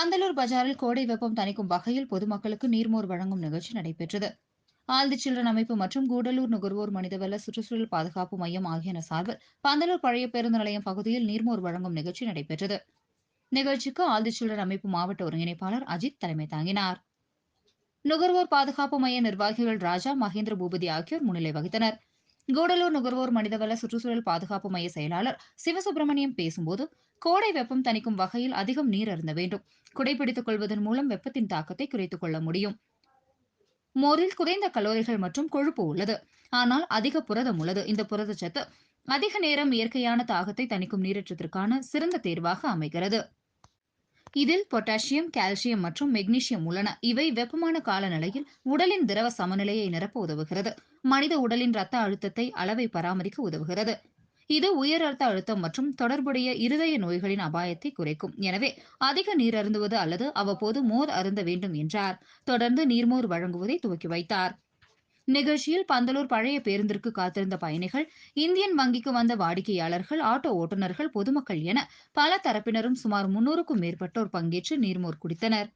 பந்தலூர் பஜாரில் கோடை வெப்பம் தணிக்கும் வகையில் பொதுமக்களுக்கு நீர்மோர் வழங்கும் நிகழ்ச்சி நடைபெற்றது. ஆல்தி சில்ட்ரன் அமைப்பு மற்றும் கூடலூர் நுகர்வோர் மனிதவள சுற்றுச்சூழல் பாதுகாப்பு மையம் ஆகியன சார்பில் பந்தலூர் பழைய பேருந்து நிலையம் பகுதியில் நீர்மோர் வழங்கும் நிகழ்ச்சி நடைபெற்றது. நிகழ்ச்சிக்கு ஆல்தி சில்ட்ரன் அமைப்பு மாவட்ட ஒருங்கிணைப்பாளர் அஜித் தலைமை தாங்கினார். நுகர்வோர் பாதுகாப்பு மைய நிர்வாகிகள் ராஜா மகேந்திர பூபதி ஆகியோர் முன்னிலை வகித்தனர். கூடலூர் நுகர்வோர் மனிதவள சுற்றுச்சூழல் பாதுகாப்பு மைய செயலாளர் சிவசுப்பிரமணியம் பேசும்போது கோடை வெப்பம் தணிக்கும் வகையில் அதிகம் நீர் அருந்த வேண்டும். குடைபிடித்துக் கொள்வதன் மூலம் வெப்பத்தின் தாக்கத்தை குறைத்துக் கொள்ள முடியும். மோரில் குறைந்த கலோரிகள் மற்றும் கொழுப்பு உள்ளது. ஆனால் அதிக புரதம் உள்ளது. இந்த புரதச்சத்து அதிக நேரம் இயற்கையான தாகத்தை தணிக்கும் நீரேற்றத்திற்கான சிறந்த தேர்வாக அமைகிறது. இதில் பொட்டாசியம் கால்சியம் மற்றும் மெக்னீசியம் உள்ளன. இவை வெப்பமான காலநிலையில் உடலின் திரவ சமநிலையை நிரப்ப உதவுகிறது. மனித உடலின் இரத்த அழுத்தத்தை அளவை பராமரிக்க உதவுகிறது. இது உயர் ரத்த அழுத்தம் மற்றும் தொடர்புடைய இருதய நோய்களின் அபாயத்தை குறைக்கும். எனவே அதிக நீர் அருந்துவது அல்லது அவ்வப்போது மோர் அருந்த வேண்டும் என்றார். தொடர்ந்து நீர்மோர் வழங்குவதை துவக்கி வைத்தார். நிகழ்ச்சியில் பந்தலூர் பழைய பேருந்திற்கு காத்திருந்த பயணிகள் இந்தியன் வங்கிக்கு வந்த வாடிக்கையாளர்கள் ஆட்டோ ஓட்டுநர்கள் பொதுமக்கள் என பல தரப்பினரும் சுமார் முன்னூறுக்கும் மேற்பட்டோர் பங்கேற்று நீர்மோர் குடித்தனர்.